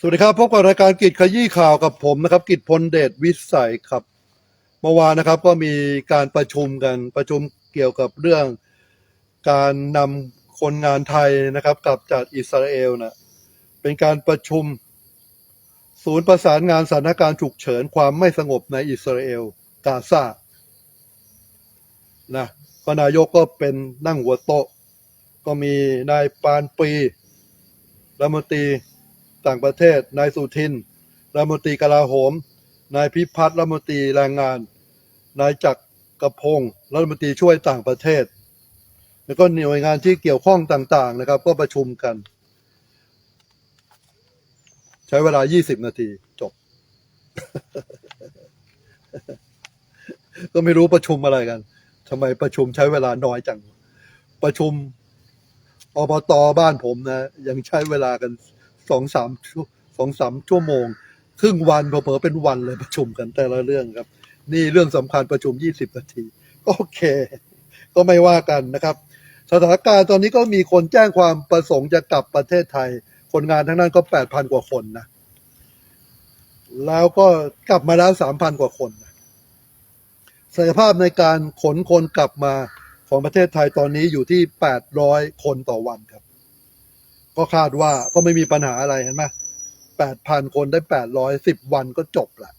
สวัสดีครับพบกับรายการกิจขยี้ข่าวกับผมนะครับ กิจพลเดชวิสัยครับ เมื่อวานนะครับก็มีการประชุมกันประชุมเกี่ยวกับเรื่องการนำคนงานไทยนะครับกลับจากอิสราเอลนะเป็นการประชุม ศูนย์ประสานงานสถานการณ์ฉุกเฉินความไม่สงบในอิสราเอลกาซานะก็นายกก็เป็นนั่งหัวโต๊ะ ก็มีนายปานปีรัฐมนตรี ต่างประเทศ นายสุทิน รัฐมนตรีกลาโหม นายพิพัฒน์รัฐมนตรีแรงงาน นายจักรกระพงศ์รัฐมนตรีช่วยต่างประเทศ แล้วก็หน่วยงานที่เกี่ยวข้องต่างๆนะครับ ก็ประชุมกัน ใช้เวลา 20 นาทีจบ ก็ไม่รู้ประชุมอะไรกันทำไมประชุมใช้เวลาน้อยจัง ประชุมอบตบ้านผมนะ ยังใช้เวลากัน สองสามชั่วสองสามชั่วโมง ครึ่งวันเผลอเป็นวันเลยประชุมกันแต่ละเรื่องครับ นี่เรื่องสำคัญประชุม20นาที โอเค ก็ไม่ว่ากันนะครับ สถานการณ์ตอนนี้ก็มีคนแจ้งความประสงค์จะกลับประเทศไทย คนงานทั้งนั้นก็8,000กว่าคนนะแล้วก็กลับมาแล้ว3,000กว่าคนนะศักยภาพในการขนคนกลับมาของประเทศไทยตอนนี้อยู่ที่ 800 คนต่อวันครับ ก็คาดว่าก็ไม่มีปัญหาอะไรเห็นไหม8,000คนได้800 10วันก็จบละ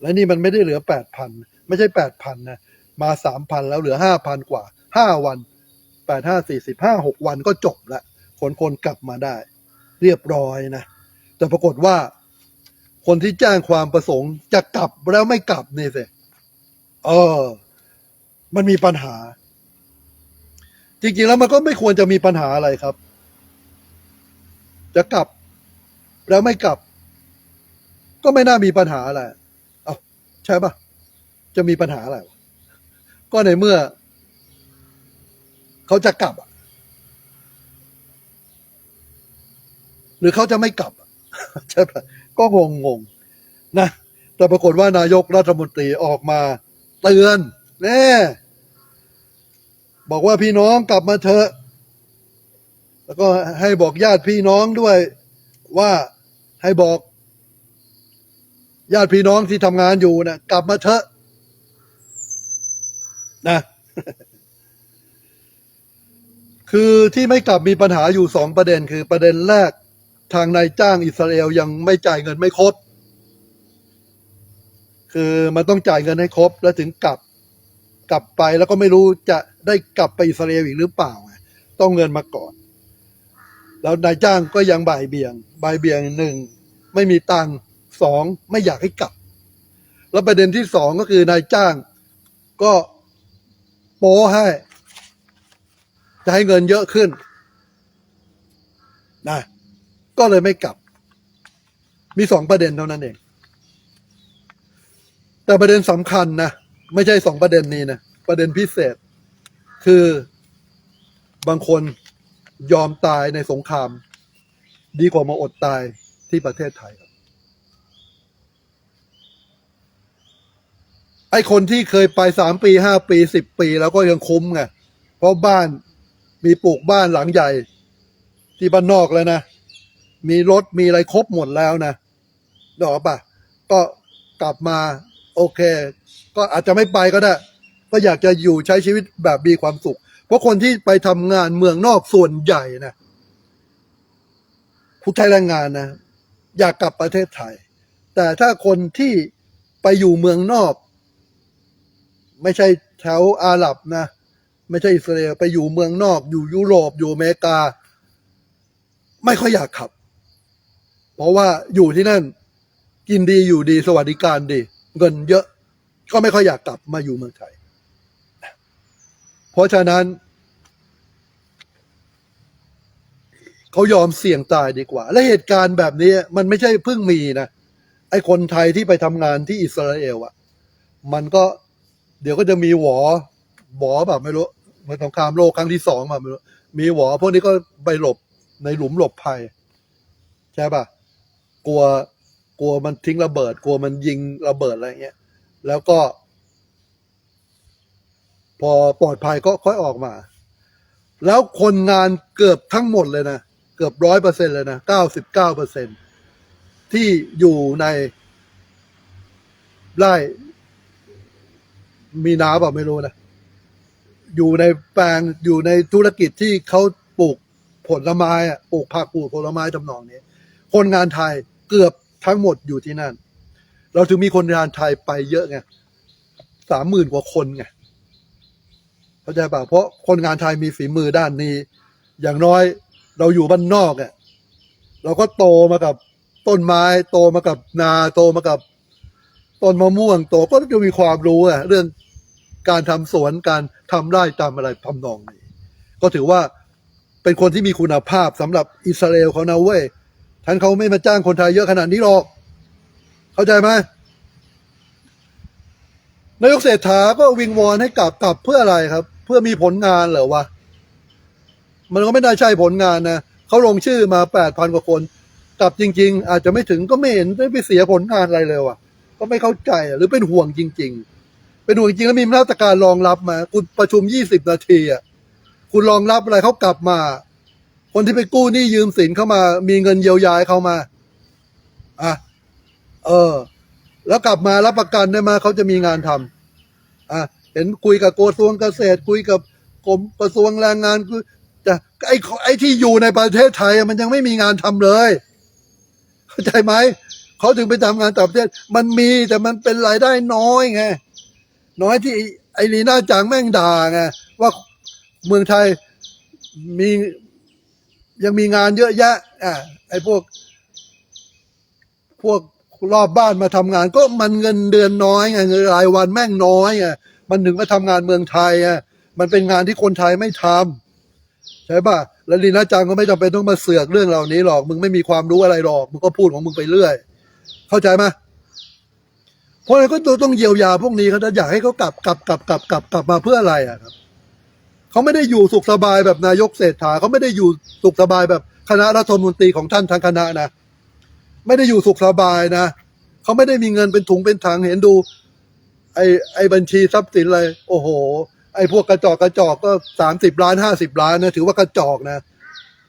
และนี่มันไม่ได้เหลือ8,000ไม่ใช่8,000นนะมา3,000แล้วเหลือ5,000กว่า5วัน8 5 4 5 6วันก็จบละคนคนกลับมาได้ เรียบร้อยนะ แต่ปรากฏว่า คนที่แจ้งความประสงค์จะกลับแล้วไม่กลับนี่สิเออ มันมีปัญหา จริงๆแล้วมันก็ไม่ควรจะมีปัญหาอะไรครับ จะกลับ แล้วไม่กลับ ก็ไม่น่ามีปัญหาอะไรเอาใช่ปะจะมีปัญหาอะไรก็ในเมื่อ เขาจะกลับหรือเขาจะไม่กลับใช่ปะก็งงงๆนะแต่ปรากฏว่านายกรัฐมนตรีออกมาเตือนแน่บอกว่าพี่น้องกลับมาเถอะ แล้วก็ให้บอกญาติพี่น้องด้วยว่าให้บอก ญาติพี่น้องที่ทำงานอยู่นะกลับมาเถอะนะ คือที่ไม่กลับมีปัญหาอยู่สองประเด็น คือประเด็นแรกทางนายจ้างอิสราเอลยังไม่จ่ายเงินไม่ครบ คือมันต้องจ่ายเงินให้ครบ แล้วถึงกลับกลับไปแล้วก็ไม่รู้จะได้กลับไปอิสราเอลอีกหรือเปล่าไงต้องเงินมาก่อน แล้วนายจ้างก็ยังบ่ายเบี่ยงบ่ายเบี่ยงหนึ่งไม่มีตังค์สองไม่อยากให้กลับ แล้วประเด็นที่สองก็คือนายจ้างก็โป้ให้ จะให้เงินเยอะขึ้นนะก็เลยไม่กลับ มีสองประเด็นเท่านั้นเอง แต่ประเด็นสำคัญนะ ไม่ใช่สองประเด็นนี้นะ ประเด็นพิเศษ คือบางคน ยอมตายในสงคราม ดีกว่ามาอดตายที่ประเทศไทยครับ ไอคนที่เคยไปสามปีห้าปีสิบปี แล้วก็ยังคุ้มไงเพราะบ้านมีปลูกบ้านหลังใหญ่ ที่บ้านนอกแล้วนะ มีรถมีอะไรครบหมดแล้วนะดอกปะก็กลับมา โอเค ก็อาจจะไม่ไปก็ได้ ก็อยากจะอยู่ใช้ชีวิตแบบมีความสุข เพราะคนที่ไปทำงานเมืองนอกส่วนใหญ่นะผู้ใช้แรงงานนะ อยากกลับประเทศไทย แต่ถ้าคนที่ไปอยู่เมืองนอก ไม่ใช่แถวอาหรับนะ ไม่ใช่อิสราเอลไปอยู่เมืองนอก อยู่ยุโรปอยู่อเมริกา ไม่ค่อยอยากขับ เพราะว่าอยู่ที่นั่น กินดีอยู่ดีสวัสดิการดี เงินเยอะก็ไม่ค่อยอยากกลับมาอยู่เมืองไทย เพราะฉะนั้น เขายอมเสี่ยงตายดีกว่า และเหตุการณ์แบบนี้มันไม่ใช่เพิ่งมีนะ ไอ้คนไทยที่ไปทำงานที่อิสราเอลอะ มันก็เดี๋ยวก็จะมีหวอหวอแบบไม่รู้เหมือนสงครามโลกครั้งที่สองแบบไม่รู้มีหวอพวกนี้ก็ไปหลบในหลุมหลบภัย ใช่ป่ะกลัวกลัวมันทิ้งระเบิด กลัวมันยิงระเบิดอะไรเงี้ย แล้วก็ พอปลอดภัยก็ค่อยออกมา แล้วคนงานเกือบทั้งหมดเลยนะ เกือบร้อยเปอร์เซ็นเลยนะเก้าสิบเก้าเปอร์เซ็นที่อยู่ในไร่มีน้ำเปล่าไม่รู้นะ อยู่ในแปลงอยู่ในธุรกิจที่เขาปลูกผลไม้อะปลูกผักปลูกผลไม้ทำนองนี้ คนงานไทยเกือบทั้งหมดอยู่ที่นั่น เราถึงมีคนงานไทยไปเยอะไงสามหมื่นกว่าคนไงเข้าใจป่ะเพราะคนงานไทยมีฝีมือด้านนี้ อย่างน้อย เราอยู่บ้านนอกเนี่ยเราก็โตมากับต้นไม้ โตมากับนาโตมากับต้นมะม่วง โตก็จะมีความรู้อะเรื่องการทำสวนการทำไร่ทำอะไรทำนองนี้ ก็ถือว่าเป็นคนที่มีคุณภาพสำหรับอิสราเอลเขานะเว้ยท่านเขาไม่มาจ้างคนไทยเยอะขนาดนี้หรอก เข้าใจไหมนายกเศรษฐาก็วิงวอนให้กลับกลับเพื่ออะไรครับ เพื่อมีผลงานเหรอวะ มันก็ไม่น่าใช่ผลงานนะเขาลงชื่อมาแปดพันกว่าคนกลับจริง ๆ อาจจะไม่ถึงก็ไม่เห็นได้ไปเสียผลงานอะไรเลยว่ะ ก็ไม่เข้าใจหรือเป็นห่วงจริง ๆ เป็นห่วงจริงแล้วมีมาตรการรองรับมา คุณประชุมยี่สิบนาทีอะคุณรองรับอะไรเขากลับมา คนที่ไปกู้หนี้ยืมสินเข้ามา มีเงินเยียวยาให้เขามาอะเออ แล้วกลับมารับประกันได้มาเขาจะมีงานทำอะเห็นคุยกับกระทรวงเกษตร คุยกับกรมกระทรวงแรงงานคือ ไอ้ไอ้ที่อยู่ในประเทศไทยมันยังไม่มีงานทำเลย เข้าใจไหมเขาถึงไปทำงานต่างประเทศ มันมีแต่มันเป็นรายได้น้อยไงน้อยที่ไอ้ลีน่าจังแม่งด่าไงว่าเมืองไทยมียังมีงานเยอะแยะอะไอ้พวก พวกรอบบ้านมาทำงาน ก็มันเงินเดือนน้อยไงเงินรายวันแม่งน้อยไงมันถึงมาทำงานเมืองไทยอะมันเป็นงานที่คนไทยไม่ทำ ใช่ป่ะแล้วลีน่าจังก็ไม่จำเป็นต้องมาเสือกเรื่องเหล่านี้หรอกมึงไม่มีความรู้อะไรหรอกมึงก็พูดของมึงไปเรื่อย เข้าใจไหมเพราะฉะนั้นก็ต้องเยียวยาพวกนี้เขาอยากให้เขากลับกลับกลับกลับกลับกลับมาเพื่ออะไรอะครับเขาไม่ได้อยู่สุขสบายแบบนายกเศรษฐาเขาไม่ได้อยู่สุขสบายแบบคณะรัฐมนตรีของท่านทางคณะนะไม่ได้อยู่สุขสบายนะเขาไม่ได้มีเงินเป็นถุงเป็นถังเห็นดู ไอไอบัญชีทรัพย์สินอะไรโอ้โห ไอ้พวกกระจอกกระจอกก็สามสิบล้านห้าสิบล้านนะถือว่ากระจอกนะ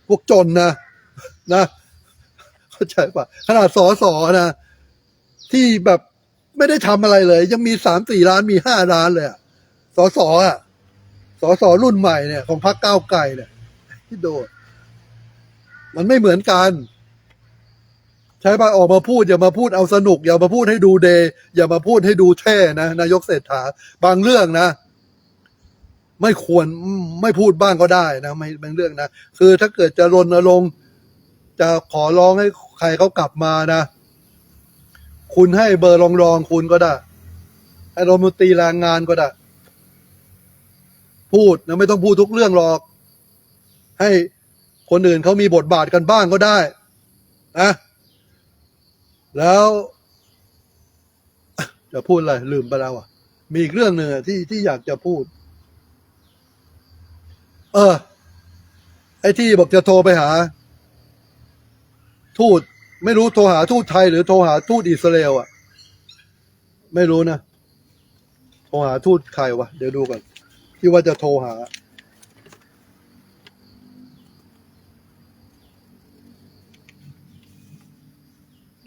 พวกจนนะนะเข้าใจปะขนาดสอสอนะ ที่แบบไม่ได้ทำอะไรเลย ยังมีสามสี่ล้านมีห้าล้านเลยอะสอสออะสอสอรุ่นใหม่เนี่ยของพรรคก้าวไกลเนี่ยที่โดนมันไม่เหมือนกัน ใช่ปะออกมาพูด อย่ามาพูดเอาสนุก อย่ามาพูดให้ดูเดย์อย่ามาพูดให้ดูแท่นะนายกเศรษฐาบางเรื่องนะ ไม่ควรไม่พูดบ้างก็ได้นะไม่บางเรื่องนะคือถ้าเกิดจะรณรงค์จะขอร้องให้ใครเขากลับมานะ คุณให้เบอร์รองรองคุณก็ได้ให้รัฐมนตรีแรงงานก็ได้ พูดนะไม่ต้องพูดทุกเรื่องหรอก ให้คนอื่นเขามีบทบาทกันบ้างก็ได้นะแล้วจะพูดอะไรลืมไปแล้วอะ มีอีกเรื่องหนึ่งที่ที่อยากจะพูด เออ ไอ้ที่บอกจะโทรไปหา ทูตไม่รู้โทรหาทูตไทยหรือโทรหาทูตอิสราเอลอะ ไม่รู้นะโทรหาทูตใครวะเดี๋ยวดูก่อนที่ว่าจะโทรหา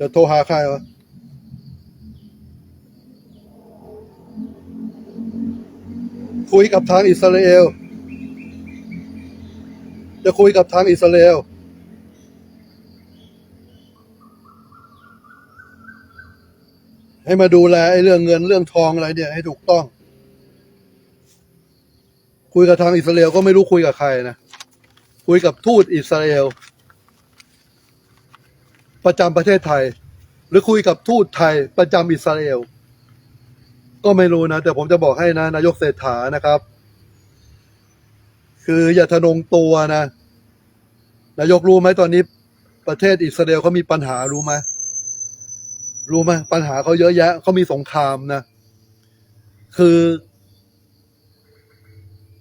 จะโทรหาใครวะคุยกับทางอิสราเอล จะคุยกับทางอิสราเอลให้มาดูแลไอ้เรื่องเงินเรื่องทองอะไรเนี่ยให้ถูกต้อง คุยกับทางอิสราเอลก็ไม่รู้คุยกับใครนะ คุยกับทูตอิสราเอลประจำประเทศไทย หรือคุยกับทูตไทยประจำอิสราเอลก็ไม่รู้นะ แต่ผมจะบอกให้นะนายกเศรษฐานะครับ คืออย่าทะนงตัวนะ นายกรู้ไหมตอนนี้ ประเทศอิสราเอลเขามีปัญหารู้ไหมรู้ไหมปัญหาเขาเยอะแยะเขามีสงครามนะ คือ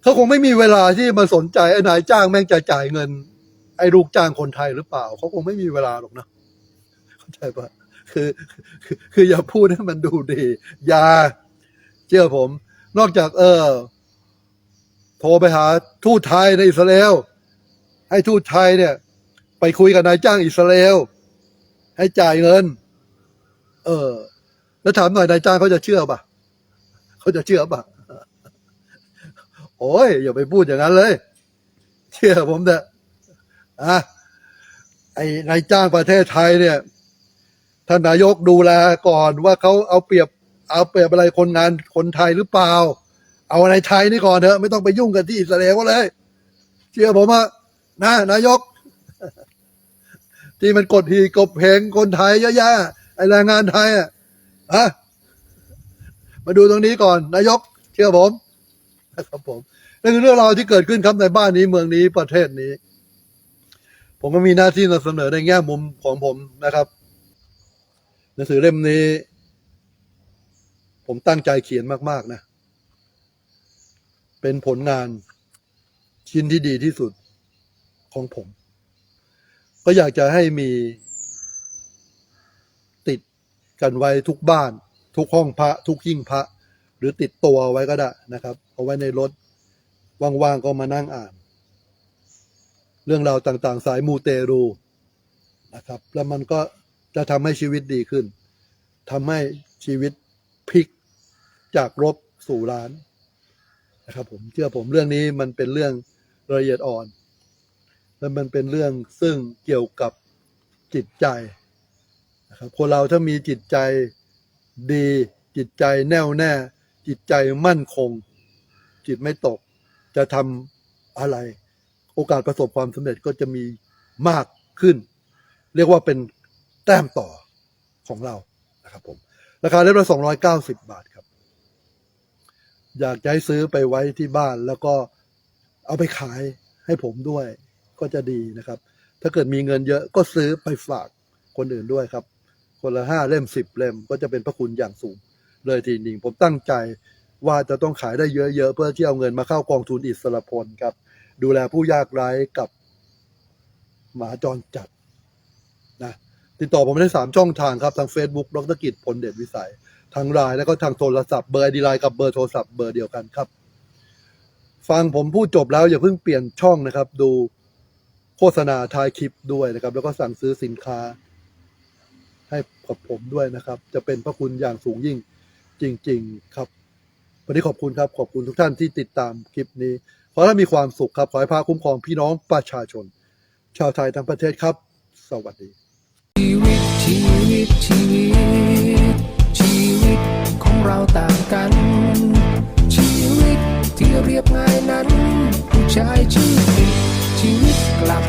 เขาคงไม่มีเวลาที่มาสนใจไอ้นายจ้างแม่งจะจ่ายเงิน ไอ้ลูกจ้างคนไทยหรือเปล่าเขาคงไม่มีเวลาหรอกนะเข้าใจปะคือคือ คืออย่าพูดให้มันดูดี อย่าเชื่อผม นอกจาก เออ โทรไปหาทูตไทยในอิสราเอลให้ทูตไทยเนี่ย ไปคุยกับนายจ้างอิสราเอลให้จ่ายเงิน เออ แล้วถามหน่อยนายจ้างเขาจะเชื่อปะเขาจะเชื่อปะโอ้ยอย่าไปพูดอย่างนั้นเลย เชื่อผมเถอะอะไอ้นายจ้างประเทศไทยเนี่ยท่านนายกดูแลก่อนว่าเขาเอาเปรียบ เอาเปรียบอะไรคนงานคนไทยหรือเปล่า เอาในไทยนี่ก่อนเถอะไม่ต้องไปยุ่งกันที่อิสราเอลก็เลย เชื่อผมว่านะนายก ที่มันกดหีกบเพงคนไทยเยอะแยะไอแรงงานไทยอะอะมาดูตรงนี้ก่อน นายก เชื่อผมนะครับผมนั่นคือเรื่องราวที่เกิดขึ้นครับในบ้านนี้เมืองนี้ประเทศนี้ ผมก็มีหน้าที่นำเสนอในแง่มุมของผมนะครับหนังสือเล่มนี้ ผมตั้งใจเขียนมาก ๆ นะ เป็นผลงานชิ้นที่ดีที่สุดของผม ก็อยากจะให้มีติดกันไว้ทุกบ้าน ทุกห้องพระ ทุกหิ้งพระ หรือติดตัวไว้ก็ได้นะครับ เอาไว้ในรถว่างๆก็มานั่งอ่าน เรื่องราวต่างๆ สายมูเตรูนะครับ แล้วมันก็จะทำให้ชีวิตดีขึ้นทำให้ชีวิตพลิกจากรบสู่ร้าน นะครับผมเชื่อผมเรื่องนี้มันเป็นเรื่องละเอียดอ่อน และมันเป็นเรื่องซึ่งเกี่ยวกับจิตใจนะครับคนเราถ้ามีจิตใจดี จิตใจแน่วแน่ จิตใจมั่นคง จิตไม่ตก จะทำอะไร โอกาสประสบความสำเร็จก็จะมีมากขึ้น เรียกว่าเป็นแต้มต่อของเรานะครับผม ราคาเล่มละสองร้อยเก้าสิบบาทครับ อยากจะให้ซื้อไปไว้ที่บ้านแล้วก็เอาไปขายให้ผมด้วยก็จะดีนะครับ ถ้าเกิดมีเงินเยอะก็ซื้อไปฝากคนอื่นด้วยครับ คนละห้าเล่มสิบเล่มก็จะเป็นพระคุณอย่างสูง เลยทีหนึ่งผมตั้งใจว่าจะต้องขายได้เยอะๆ เพื่อที่เอาเงินมาเข้ากองทุนอิสระพลครับ ดูแลผู้ยากไร้กับหมาจรจัดนะติดต่อผมได้สามช่องทางครับ ทาง Facebook ดรกิจพลเดชวิสัย ทางไลน์แล้วก็ทางโทรศัพท์เบอร์ดีไลน์กับเบอร์โทรศัพท์เบอร์เดียวกันครับ ฟังผมพูดจบแล้วอย่าเพิ่งเปลี่ยนช่องนะครับ ดูโฆษณาท้ายคลิปด้วยนะครับ แล้วก็สั่งซื้อสินค้า ให้กับผมด้วยนะครับ จะเป็นพระคุณอย่างสูงยิ่งจริง ๆครับ วันนี้ขอบคุณครับ ขอบคุณทุกท่านที่ติดตามคลิปนี้ขอให้มีความสุขครับ ขอให้พาคุ้มครองพี่น้องประชาชน ชาวไทยทั้งประเทศครับ สวัสดีชีวิตชีวิ เราต่างกัน ชีวิตที่เรียบง่ายนั้น ผู้ชายชื่อติดชีวิตกลับ